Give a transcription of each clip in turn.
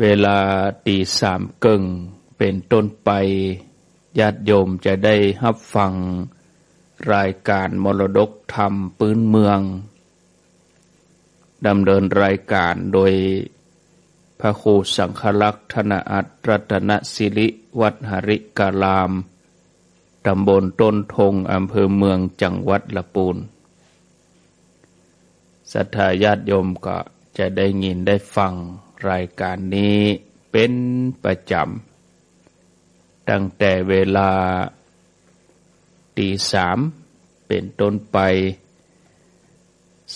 เวลาตีสามเกึ่งเป็นต้นไปญาติโยมจะได้รับฟังรายการมรดกธรรมปื้นเมืองดำเนินรายการโดยพระครูสังฆลักษณ์ธนอัตรัตนศิริวัดหริกาลามตำบลต้นทงอำเภอเมืองจังหวัดละปูนศรัทธาญาติโยมก็จะได้ยินได้ฟัง รายการนี้เป็นประจำตั้งแต่เวลาตีสามเป็นต้นไป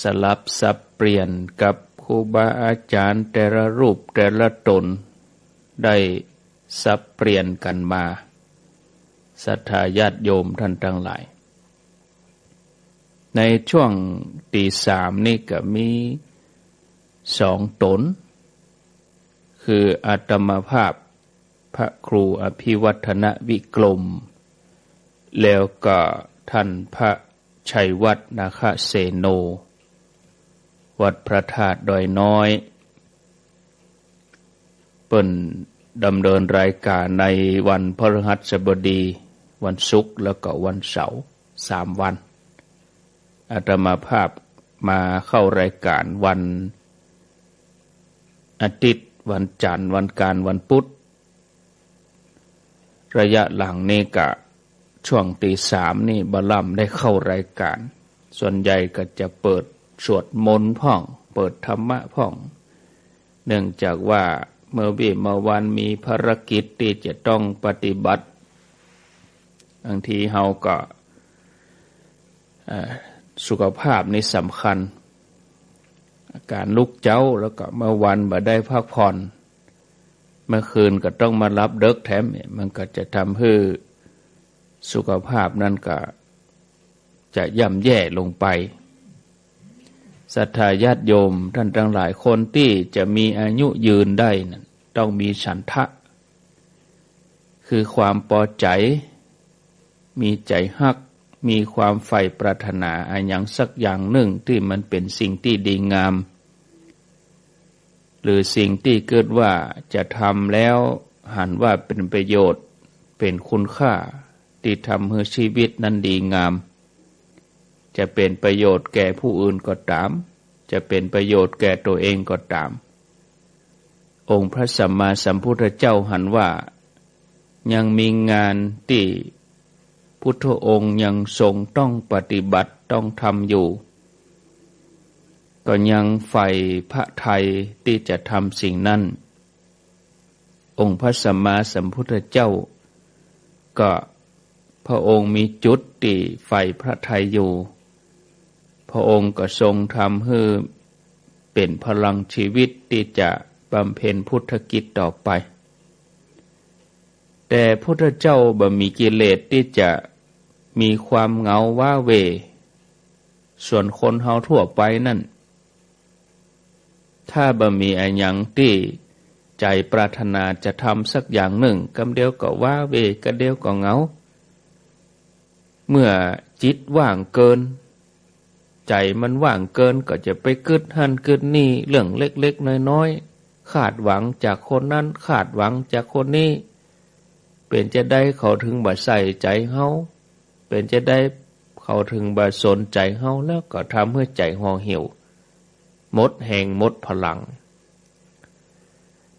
สลับสับเปลี่ยนกับครูบาอาจารย์แต่ละรูปแต่ละตน ได้สับเปลี่ยนกันมาศรัทธาญาติโยมท่านทั้งหลาย ในช่วงตีสามนี่ก็มีสองตน คืออาตมาภาพ พระครูอภิวัฒนวิกลมแล้วก็ท่านพระชัยวัฒนาคเสโน วัดพระธาตุดอยน้อย เปิ่นดำเนินรายการในวันพฤหัสบดี วันศุกร์แล้วก็วันเสาร์สามวันอาตมาภาพมาเข้ารายการวันอาทิตย์ วันจันทร์ วันการวันพุธระยะหลังนี่กะช่วงตีสามนี่บาลัมได้เข้ารายการ ส่วนใหญ่ก็จะเปิดสวดมนต์พ่อง เปิดธรรมะพ่อง เนื่องจากว่าเมื่อวีเมื่อวันมีภารกิจที่จะต้องปฏิบัติบางทีเฮาก็สุขภาพนี่สำคัญ อาการลุกเจ้าแล้วก็เมื่อวันมาได้พักผ่อน เมื่อคืนก็ต้องมารับเดิกแถมมันก็จะทำให้สุขภาพนั้นก็จะย่ำแย่ลงไปศรัทธาญาติโยมท่านทั้งหลายคนที่จะมีอายุยืนได้นั้นต้องมีฉันทะ คือความปอใจ มีใจฮัก มีความใฝ่ปรารถนาอันอย่างสักอย่างหนึ่งที่มันเป็นสิ่งที่ดีงาม หรือสิ่งที่เกิดว่าจะทำแล้วหันว่าเป็นประโยชน์เป็นคุณค่า ที่ทำให้ชีวิตนั้นดีงาม จะเป็นประโยชน์แก่ผู้อื่นก็ตาม จะเป็นประโยชน์แก่ตัวเองก็ตาม องค์พระสัมมาสัมพุทธเจ้าหันว่า ยังมีงานที่ พุทธองค์ยังทรงต้องปฏิบัติต้องทำอยู่ ก็ยังใฝ่พระไทยที่จะทำสิ่งนั้น องค์พระสัมมาสัมพุทธเจ้า ก็พระองค์มีจุดที่ใฝ่พระไทยอยู่ พระองค์ก็ทรงทำให้เป็นพลังชีวิตที่จะบำเพ็ญพุทธกิจต่อไป แต่พุทธเจ้าบ่มีกิเลสที่จะมีความเหงาว้าเว ส่วนคนเฮาทั่วไปนั่น ถ้าบ่มีอันยังที่ใจปรารถนาจะทำสักอย่างหนึ่งกำเดียวก็ว้าเวกำเดียวก็เหงา เมื่อจิตว่างเกิน ใจมันว่างเกินก็จะไปกึดหันกึดนี่เรื่องเล็กๆน้อยๆ ขาดหวังจากคนนั้น ขาดหวังจากคนนี้ เป็นจะได้เขาถึงบ่ใส่ใจเฮาเป็นจะได้เขาถึงบ่สนใจเฮาแล้วก็ทำให้ใจห่อเหี่ยวมดแห่งมดพลัง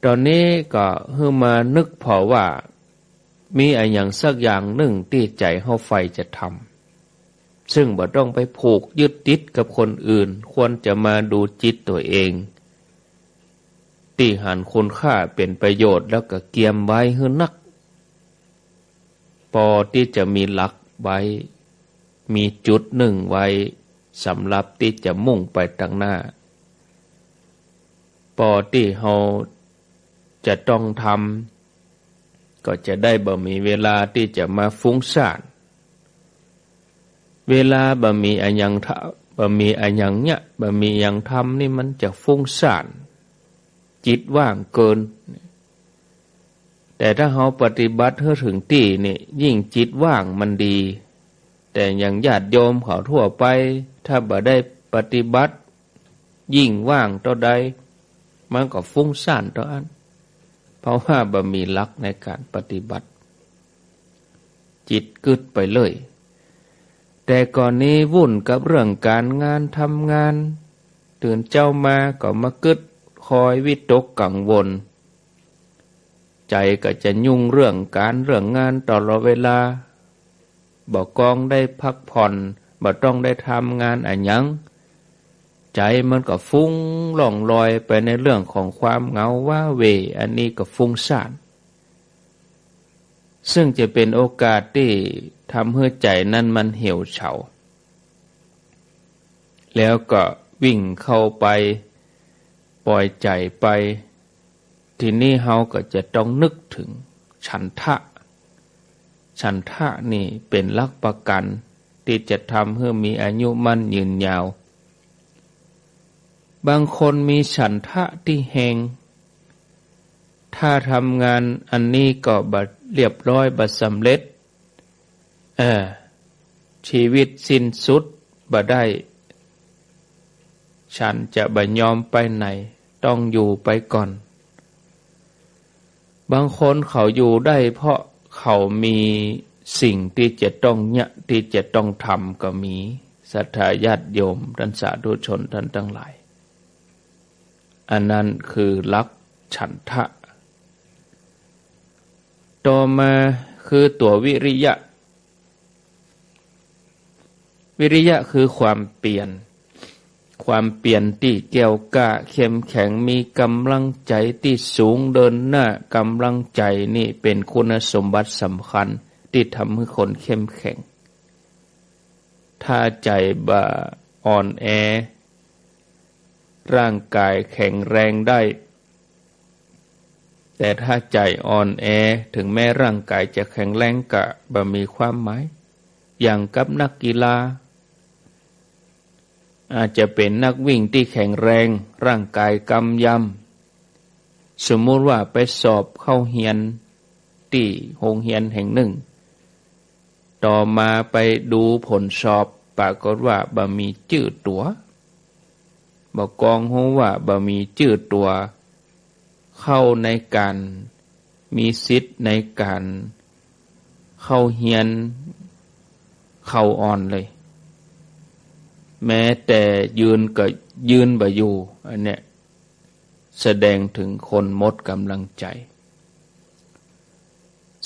ตอนนี้ก็เฮือมานึกพอว่า มีอะไรอย่างสักอย่างหนึ่งที่ใจเฮาไฟจะทำซึ่งบ่ต้องไปผูกยึดติดกับคนอื่น ควรจะมาดูจิตตัวเองตีหันคุณค่าเป็นประโยชน์แล้วก็เกียมไว้ให้นัก พอที่จะมีหลักไว้ มีจุดหนึ่งไว้สำหรับที่จะมุ่งไปทางหน้า พอที่เราจะต้องทำก็จะได้บ่มีเวลาที่จะมาฟุ้งซ่าน เวลาบ่มีอันยังทบ่มีอันยังเนี่ยบ่มีอยังทำนี่มันจะฟุ้งซ่าน จิตว่างเกิน แต่ถ้าเขาปฏิบัติเธอถึงที่นี่ยิ่งจิตว่างมันดี แต่อย่างญาติโยมเขาทั่วไป ถ้าบ่ได้ปฏิบัติ ยิ่งว่างต่อใด มันก็ฟุ้งซ่านต่ออัน เพราะว่าบ่มีลักในการปฏิบัติ จิตกึดไปเลย แต่ก่อนนี้วุ่นกับเรื่องการงานทำงาน ตื่นเจ้ามาก็มากึดคอยวิตกกังวล ใจก็จะยุ่งเรื่องการเรื่องงานตลอดเวลา บอกกองได้พักผ่อนบ่ต้องได้ทำงานอันยัง ใจมันก็ฟุ้งล่องลอยไปในเรื่องของความเหงาว่าเว อันนี้ก็ฟุ้งซ่านซึ่งจะเป็นโอกาสที่ทำให้ใจนั้นมันเหี่ยวเฉา แล้วก็วิ่งเข้าไป ปล่อยใจไป ทีนี้เฮาก็จะต้องนึกถึงฉันทะ ฉันทะนี่เป็นลักประกัน ที่จะทำให้มีอายุมั่นยืนยาว บางคนมีฉันทะที่แหงถ้าทำงานอันนี้ก็บัดเรียบร้อยบัดสำเร็จ เออ ชีวิตสิ้นสุดบัดได้ ฉันจะบัยอมไปไหน ต้องอยู่ไปก่อน บางคนเขาอยู่ได้เพราะเขามีสิ่งที่จะต้องเนี่ยที่จะต้องทำก็มีศรัทธาญาติโยมท่านสาธุชนท่านทั้งหลาย อันนั้นคือลักฉันทะ ต่อมาคือตัววิริยะ วิริยะคือความเปลี่ยน ความเปลี่ยนที่แก้วกล้าเข้มแข็งมีกำลังใจที่สูงเดินหน้ากำลังใจนี่เป็นคุณสมบัติสำคัญที่ทำให้คนเข้มแข็ง ถ้าใจบ่าอ่อนแอ ร่างกายแข็งแรงได้ แต่ถ้าใจอ่อนแอถึงแม้ร่างกายจะแข็งแรงกะบ่มีความหมาย อย่างกับนักกีฬา อาจจะเป็นนักวิ่งที่แข็งแรง ร่างกายกำยำสมมุติว่าไปสอบเข้าเฮียนที่โรงเฮียนแห่งหนึ่ง ต่อมาไปดูผลสอบปรากฏว่าบ่มีจื่อตัวบอกกองหูว่าบ่มีจืดตัว เข้าในการมีสิทธิ์ในการ เข้าเฮียน เข้าอ่อนเลย แม้แต่ยืนก็ยืนบ่อยู่อันเนี้ยแสดงถึงคนมดกำลังใจ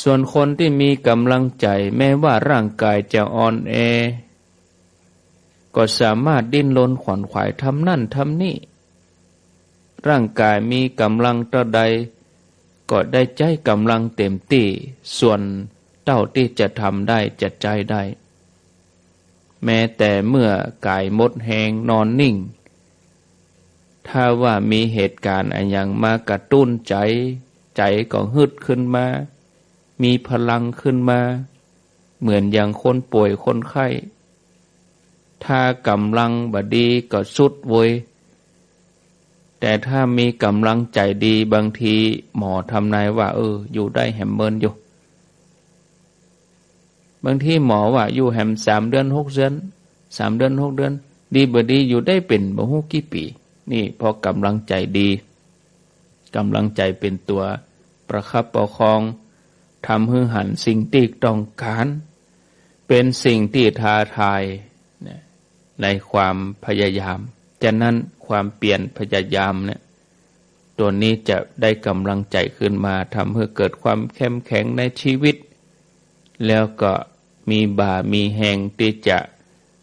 ส่วนคนที่มีกำลังใจ แม้ว่าร่างกายจะอ่อนแอ ก็สามารถดิ้นรนขวนขวายทำนั่นทำนี่ ร่างกายมีกำลังตระใด ก็ได้ใจกำลังเต็มที่ ส่วนเต้าที่จะทำได้จะใจได้ แม้แต่เมื่อกายมดแหงนอนนิ่ง ถ้าว่ามีเหตุการณ์อะไรอย่างมากระตุ้นใจ ใจก็ฮึดขึ้นมา มีพลังขึ้นมา เหมือนอย่างคนป่วยคนไข้ ถ้ากำลังบดีก็สุดโวยแต่ถ้ามีกำลังใจดีบางทีหมอทำนายว่า เออ อยู่ได้แฮมเบิร์นอยู่ บางทีหมอว่าอยู่แฮมสามเดือนหกเดือนสามเดือนหกเดือน ดีบดีอยู่ได้เป็นบ่ฮู้กี่ปี นี่พอกำลังใจดีกำลังใจเป็นตัวประคับประคองทำให้หันสิ่งที่ต้องการ เป็นสิ่งที่ท้าทายในความพยายามฉะนั้นความเปลี่ยนพยายามเนี่ยตัวนี้จะได้กำลังใจขึ้นมาทำให้เกิดความเข้มแข็งในชีวิต แล้วก็ มีบ่ามีแหงที่จะ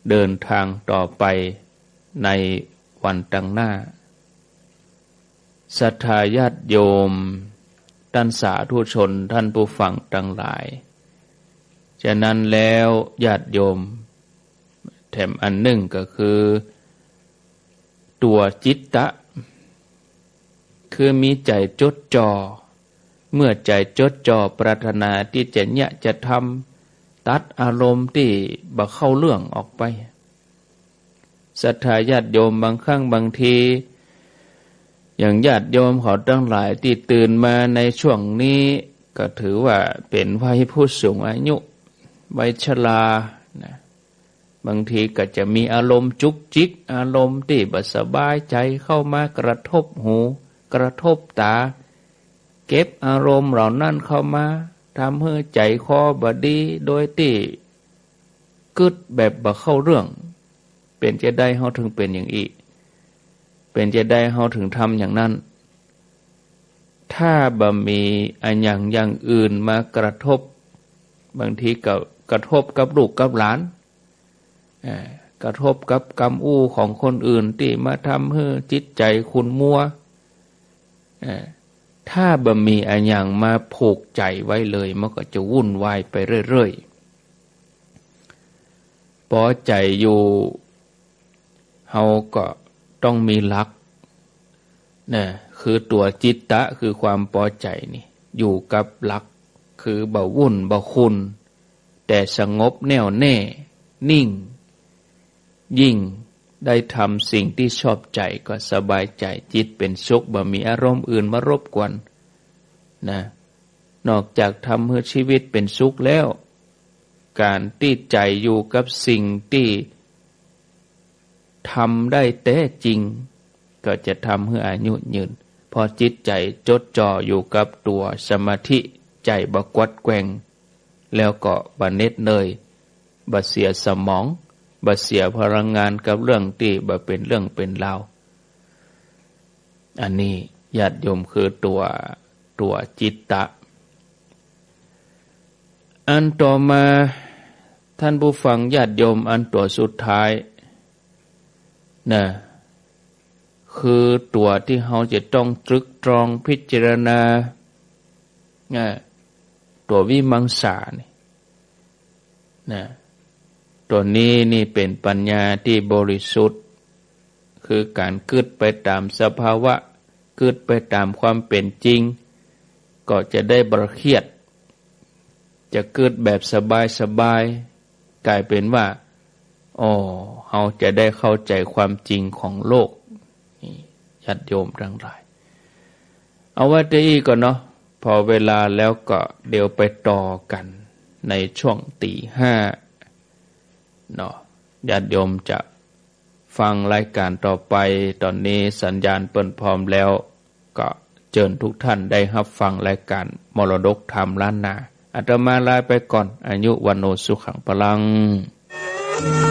เดินทางต่อไปในวันตังหน้าศรัทธาญาติโยม ท่านสาธุชนท่านผู้ฟังทั้งหลาย ฉะนั้นแล้วญาติโยม แถมอันหนึ่งก็คือ ตัวจิตตะ คือมีใจจดจอ่อเมื่อใจจดจ่อปรารถนาที่จะเนี่ยจะทำ ตัดอารมณ์ที่บัเข้าเรื่องออกไปศรัทธาญาติโยมบางครั้งบางที อย่างญาติโยมเขาตั้งหลายที่ตื่นมาในช่วงนี้ ก็ถือว่าเป็นวัยผู้สูงอายุวัยชรานะบางทีก็จะมีอารมณ์จุกจิก อารมณ์ที่บสบายใจเข้ามากระทบหู กระทบตา เก็บอารมณ์เหล่านั้นเข้ามา ทำให้ใจคอบดีโดยที่กึดแบบบ่เข้าเรื่อง เป็นจะได้เฮาถึงเป็นอย่างอีเป็นจะได้เฮาถึงทำอย่างนั้น ถ้าบ่มีอันอย่างอย่างอื่นมากระทบบางทีก็กระทบกับลูกกับหลานกระทบกับกรรมอู้ของคนอื่นที่มาทำให้จิตใจคุณมัวอ ถ้าบ่มีอันอย่างมาผูกใจไว้เลยมันก็จะวุ่นวายไปเรื่อยๆปอใจอยู่เฮาก็ต้องมีหลักนะคือตัวจิตตะคือความปอใจนี่ อยู่กับหลักคือบ่วุ่นบ่คุณ แต่สงบแน่วแน่ นิ่ง ยิ่ง ได้ทำสิ่งที่ชอบใจก็สบายใจจิตเป็นสุขบ่มีอารมณ์อื่นมารบกวนนะนอกจากทำให้ชีวิตเป็นสุขแล้ว การที่ใจอยู่กับสิ่งที่ทำได้แต่จริง ก็จะทำให้อายุยืน พอจิตใจจดจ่ออยู่กับตัวสมาธิใจบกวัดแกว่งแล้วก็บเน็ดเนยบเสียสมอง บเสียพลังงานกับเรื่องที่บเป็นเรื่องเป็นราวอันนี้ญาติโยมคือตัวตัวจิตตะ อันต่อมาท่านผู้ฟังญาติโยมอันตัวสุดท้ายนะคือตัวที่เราจะต้องตรึกตรองพิจารณานะตัววิมังสานี่นะ ตัวนี้นี่เป็นปัญญาที่บริสุทธิ์ คือการกึดไปตามสภาวะกึดไปตามความเป็นจริง ก็จะได้บรเครียด จะเกิดแบบสบายสบายกลายเป็นว่าอ๋อเราจะได้เข้าใจความจริงของโลกนี่ยัดโยมทั้งหลาย เอาไว้ที่ก่อนเนาะพอเวลาแล้วก็เดี๋ยวไปต่อกันในช่วงตีห้า เนาะญาติโยมจะฟังรายการต่อไปตอนนี้สัญญาณเปิดพร้อมแล้ว ก็เชิญทุกท่านได้รับฟังรายการมรดกธรรมล้านนาอาตมาลาไปก่อนอายุวันโนสุขังพลัง Thank